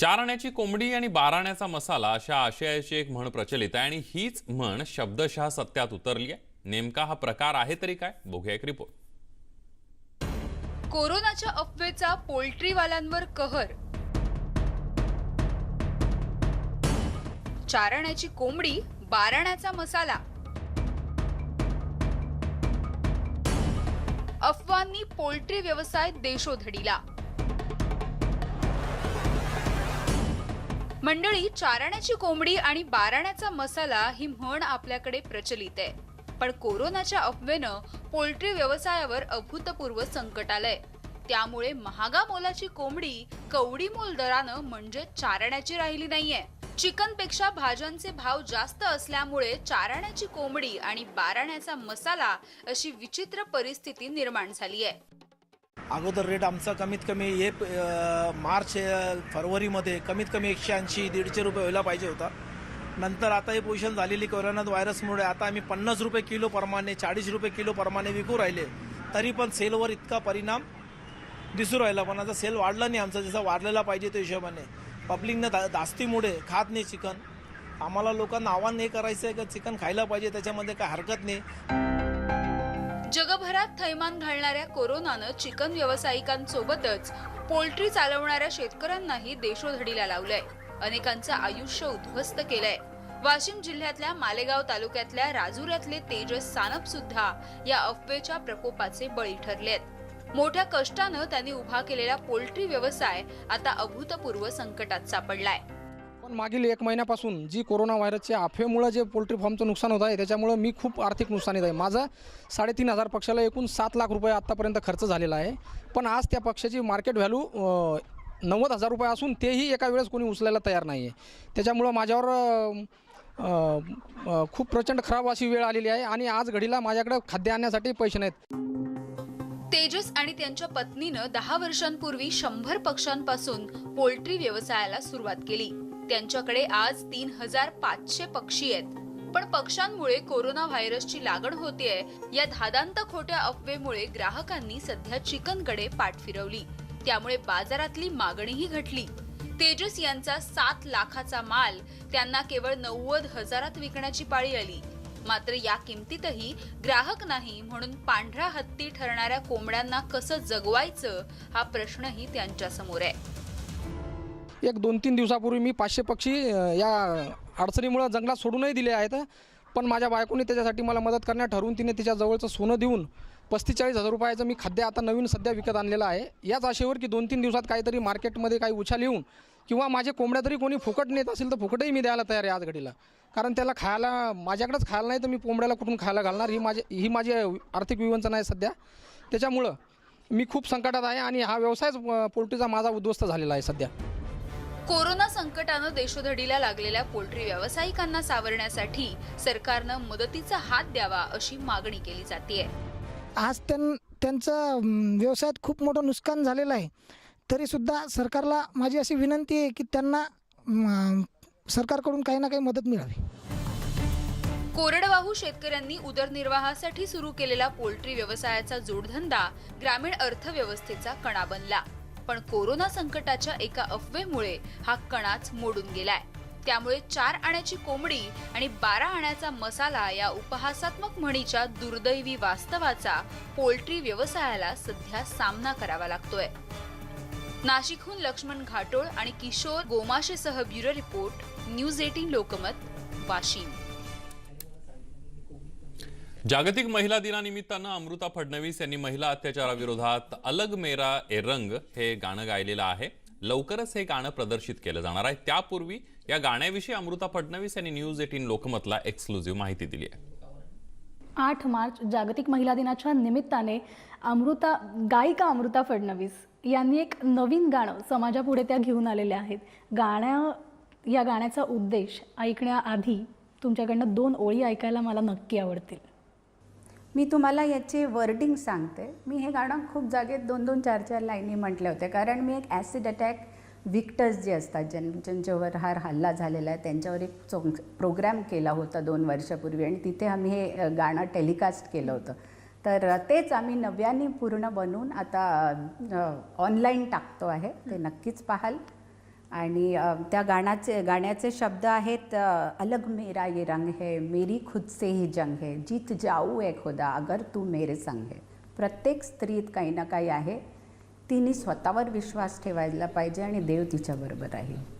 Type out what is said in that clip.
चारण्याची कोंबडी आणि बाराण्याचा मसाला अशा आशयाची एक म्हण प्रचलित आहे आणि हीच म्हण शब्दशः सत्यात उतरली आहे. नेमका हा प्रकार आहे तरी काय? बघूया एक रिपोर्ट कोरोनाच्या अफवेचा पोल्ट्रीवाल्यांवर कहर. चारण्याची कोंबडी बाराण्याचा मसाला. अफवांनी पोल्ट्री व्यवसाय देशोधडीला. मंडळी चारण्याची कोंबडी आणि बाराण्याचा मसाला ही म्हण आपल्याकडे प्रचलित आहे. पण कोरोनाच्या अफवेनं पोल्ट्री व्यवसायावर अभूतपूर्व संकट आलंय. त्यामुळे महागा मोलाची कोंबडी कवडी मोल दरानं म्हणजे चारण्याची राहिली नाहीये. चिकनपेक्षा भाज्यांचे भाव जास्त असल्यामुळे चारण्याची कोंबडी आणि बाराण्याचा मसाला अशी विचित्र परिस्थिती निर्माण झाली आहे अगोदर रेट आमचा कमीत कमी हे मार्च फरवरीमध्ये कमीत कमी एकशे ऐंशी दीडशे रुपये व्हायला पाहिजे होता. नंतर आता ही पोझिशन झालेली कोरोना व्हायरसमुळे आता आम्ही पन्नास रुपये किलो प्रमाणे चाळीस रुपये किलो प्रमाणे विकू राहिले. तरी पण सेलवर इतका परिणाम दिसू राहिला. पण आता सेल वाढला नाही आमचा. जसा वाढलेला पाहिजे त्या हिशोबाने. पब्लिकनं दा धास्तीमुळे खात नाही चिकन. आम्हाला लोकांना आव्हान हे करायचं आहे का चिकन खायला पाहिजे? त्याच्यामध्ये काय हरकत नाही. जगभरात थैमान घालणाऱ्या कोरोनानं चिकन व्यावसायिकांसोबतच पोल्ट्री चालवणाऱ्या शेतकऱ्यांनाही देशोधडीला लावलंय. अनेकांचं आयुष्य उद्ध्वस्त केलंय. वाशिम जिल्ह्यातल्या मालेगाव तालुक्यातल्या राजुऱ्यातले तेजस सानप सुद्धा या अफवेच्या प्रकोपाचे बळी ठरलेत. मोठ्या कष्टानं त्यांनी उभा केलेला पोल्ट्री व्यवसाय आता अभूतपूर्व संकटात सापडलाय. पण मागील एक महिन्यापासून जी कोरोना व्हायरसच्या आफेमुळं जे पोल्ट्री फार्मचं नुकसान होत आहे त्याच्यामुळं मी खूप आर्थिक नुकसानीत आहे. माझं साडेतीन हजार पक्षाला एकूण सात लाख रुपये आत्तापर्यंत खर्च झालेला आहे. पण आज त्या पक्षाची मार्केट व्हॅल्यू नव्वद हजार रुपये असून तेही एका वेळेस कोणी उचलायला तयार नाही आहे. त्याच्यामुळं माझ्यावर खूप प्रचंड खराब अशी वेळ आलेली आहे आणि आज घडीला माझ्याकडे खाद्य आणण्यासाठी पैसे नाहीत. तेजस आणि त्यांच्या पत्नीनं दहा वर्षांपूर्वी शंभर पक्षांपासून पोल्ट्री व्यवसायाला सुरुवात केली. त्यांच्याकडे आज तीन हजार पाचशे पक्षी आहेत. पण पक्ष्यांमुळे कोरोना व्हायरसची लागण होतीये या धादांत खोट्या अफवेमुळे ग्राहकांनी सध्या चिकनकडे पाठ फिरवली. त्यामुळे बाजारातली मागणीही घटली. तेजस यांचा सात लाखाचा माल त्यांना केवळ नव्वद हजारात विकण्याची पाळी आली. मात्र या किमतीतही ग्राहक नाही म्हणून पांढरा हत्ती ठरणाऱ्या कोंबड्यांना कसं जगवायचं हा प्रश्नही त्यांच्यासमोर आहे. एक दोन तीन दिवसापूर्वी मी पाचशे पक्षी या अडचणीमुळं जंगलात सोडूनही दिले आहेत. पण माझ्या बायकोने त्याच्यासाठी मला मदत करण्यात ठरवून तिने तिच्या जवळचं सोनं देऊन पस्तीचाळीस हजार रुपयाचं मी खाद्य आता नवीन सध्या विकत आणलेलं आहे. याच आशेवर की दोन तीन दिवसात काहीतरी मार्केटमध्ये काही उछाल येऊन किंवा माझे कोंबड्या तरी कोणी फुकट नेत असेल तर फुकटही मी द्यायला तयार आहे आज घडीला. कारण त्याला खायला माझ्याकडेच खायला नाही तर मी कोंबड्याला कुठून खायला घालणार? ही माझी ही माझी आर्थिक विवंचना आहे सध्या. त्याच्यामुळं मी खूप संकटात आहे आणि हा व्यवसायच पोल्ट्रीचा माझा उद्ध्वस्त झालेला आहे सध्या. कोरोना संकटानं देशोधडीला लागलेल्या पोल्ट्री व्यावसायिकांना सावरण्यासाठी सरकारनं मदतीचा हात द्यावा अशी मागणी केली जाते आज त्यां त्यांचं व्यवसायात खूप मोठं नुकसान झालेलं आहे. तरीसुद्धा सरकारला माझी अशी विनंती आहे की त्यांना सरकारकडून काही ना काही मदत मिळावी. कोरडवाहू शेतकऱ्यांनी उदरनिर्वाहासाठी सुरू केलेला पोल्ट्री व्यवसायाचा जोडधंदा ग्रामीण अर्थव्यवस्थेचा कणा बनला. पण कोरोना संकटाच्या एका अफवेमुळे हा कणाच मोडून गेलाय. त्यामुळे चार आण्याची कोंबडी आणि बारा आण्याचा मसाला या उपहासात्मक म्हणीच्या दुर्दैवी वास्तवाचा पोल्ट्री व्यवसायाला सध्या सामना करावा लागतोय. नाशिकहून लक्ष्मण घाटोळ आणि Kishore गोमाशेसह bureau report news eighteen Lokmat Washim. जागतिक महिला दिनानिमित्तानं अमृता फडणवीस यांनी महिला अत्याचाराविरोधात अलग मेरा ए रंग हे गाणं गायलेलं आहे. लवकरच हे गाणं प्रदर्शित केलं जाणार आहे. त्यापूर्वी या गाण्याविषयी अमृता फडणवीस यांनी न्यूज एटीन लोकमतला एक्सक्लुझिव्ह माहिती दिली आहे. आठ मार्च जागतिक महिला दिनाच्या निमित्ताने अमृता गायिका अमृता फडणवीस यांनी एक नवीन गाणं समाजापुढे त्या घेऊन आलेल्या आहेत. गाण्या या गाण्याचा उद्देश ऐकण्याआधी तुमच्याकडनं दोन ओळी ऐकायला मला नक्की आवडतील. मी तुम्हाला याचे वर्डिंग सांगते. मी हे गाणं खूप जागेत दोन दोन चार चार लाईनी म्हटले होते. कारण मी एक ॲसिड अटॅक विक्टर्स जे असतात ज्यां ज्यांच्यावर हा हल्ला झालेला आहे त्यांच्यावर एक चोंग प्रोग्रॅम केला होता दोन वर्षापूर्वी. आणि तिथे आम्ही हे गाणं टेलिकास्ट केलं होतं. तर तेच आम्ही नव्याने पूर्ण बनवून आता ऑनलाईन टाकतो आहे. ते नक्कीच पाहाल. आणि त्या गाण्याचे गाण्याचे शब्द आहेत अलग मेरा ये रंग है मेरी खुद से ही जंग है जीत जाऊ है खुदा अगर तू मेरे संग है. प्रत्येक स्त्रीत काही ना काही आहे. तिने स्वतःवर विश्वास ठेवायला पाहिजे आणि देव तिच्याबरोबर राहील.